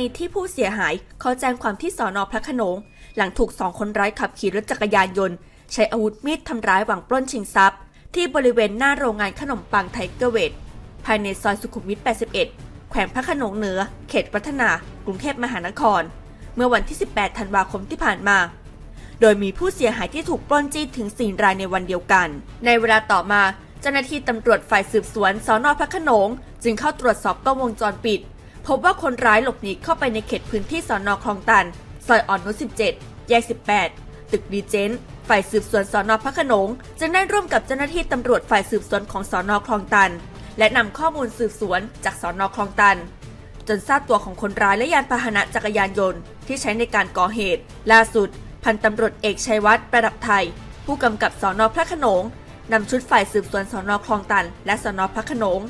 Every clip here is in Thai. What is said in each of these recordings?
ณีที่ผู้เสียหายเขาแจ้งความที่สอนอพระขนง หลังถูกสองคนร้ายขับขี่รถจักรยานยนต์ ใช้อาวุธมีดทำร้ายหวังปล้นชิงทรัพย์ ที่บริเวณหน้าโรงงานขนมปังไทเกอร์เวทภายในซอยสุขุมวิท 81 แขวงพระขนงเหนือ เขตวัฒนา กรุงเทพมหานคร เมื่อวันที่ 18 ธันวาคมที่ผ่านมา โดยมีผู้เสียหายที่ถูกปล้นจี้ถึง4รายในวันเดียวกัน ในเวลาต่อมา เจ้าหน้าที่ตำรวจฝ่ายสืบสวนสอนอพระขนง จึงเข้าตรวจสอบกล้องวงจรปิด พบว่าคนร้ายหลบหนีเข้าไปในเขตพื้นที่สอนอคลองตัน ซอยอ่อนนุช17 แยก 18 ตึกดีเจนฝ่ายสืบสวนสอนอพระขนง จึงได้ร่วมกับเจ้าหน้าที่ตำรวจฝ่ายสืบสวนของสอนอคลองตัน และนำข้อมูลสืบสวนจากสอนอคลองตัน จนทราบตัวของคนร้ายและยานพาหนะจักรยานยนต์ที่ใช้ในการก่อเหตุ ล่าสุด พันตำรวจเอกชัยวัฒน์ประดับไทย ผู้กำกับสอนอพระขนงนำชุดฝ่ายสืบสวนสอนอคลองตัน และสอนอพระขนง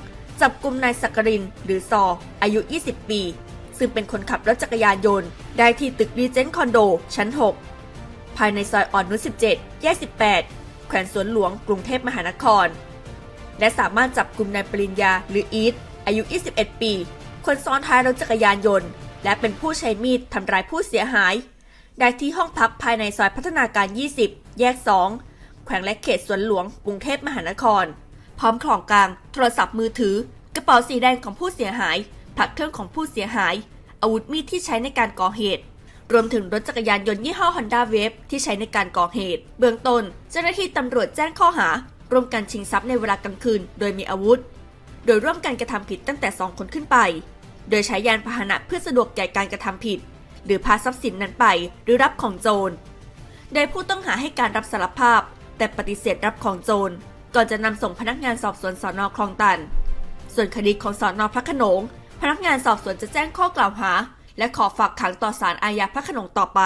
จับกลุ่มนายสักกริน หรือซอ อายุ 20 ปี ซึ่งเป็นคนขับรถจักรยานยนต์ ได้ที่ตึกรีเจนต์คอนโด ชั้น 6 ภายในซอยอ่อนนุช17 แยก 18 แขวงสวนหลวง กรุงเทพมหานคร และสามารถจับกลุ่มนายปริญญา หรืออีท อายุ 21 ปี คนซ้อนท้ายรถจักรยานยนต์ และเป็นผู้ใช้มีดทำร้ายผู้เสียหาย ได้ที่ห้องพักภายในซอยพัฒนาการ 20 แยก 2 แขวงและเขตสวนหลวง กรุงเทพมหานคร พร้อมของกลาง โทรศัพท์มือถือ กระเป๋าสีแดงของผู้เสียหาย ผักเครื่องของผู้เสียหาย อาวุธมีดที่ใช้ในการก่อเหตุ รวมถึงรถจักรยานยนต์ยี่ห้อ Honda Wave ที่ใช้ในการก่อเหตุ เบื้องต้นเจ้าหน้าที่ตำรวจแจ้งข้อหาร่วมกันชิงทรัพย์ในเวลากลางคืน โดยมีอาวุธ โดยร่วมกันกระทำผิดตั้งแต่ 2 คนขึ้นไป โดยใช้ยานพาหนะเพื่อสะดวกแก่การกระทำผิด หรือพาทรัพย์สินนั้นไปหรือรับของโจร โดยผู้ต้องหาให้การรับสารภาพ แต่ปฏิเสธรับของโจร ก่อนจะนำส่งพนักงานสอบสวนสอนอคลองตัน ส่วนคดีของสอนอพระขนง พนักงานสอบสวนจะแจ้งข้อกล่าวหา และขอฝากขังต่อศาลอาญาพระขนงต่อไป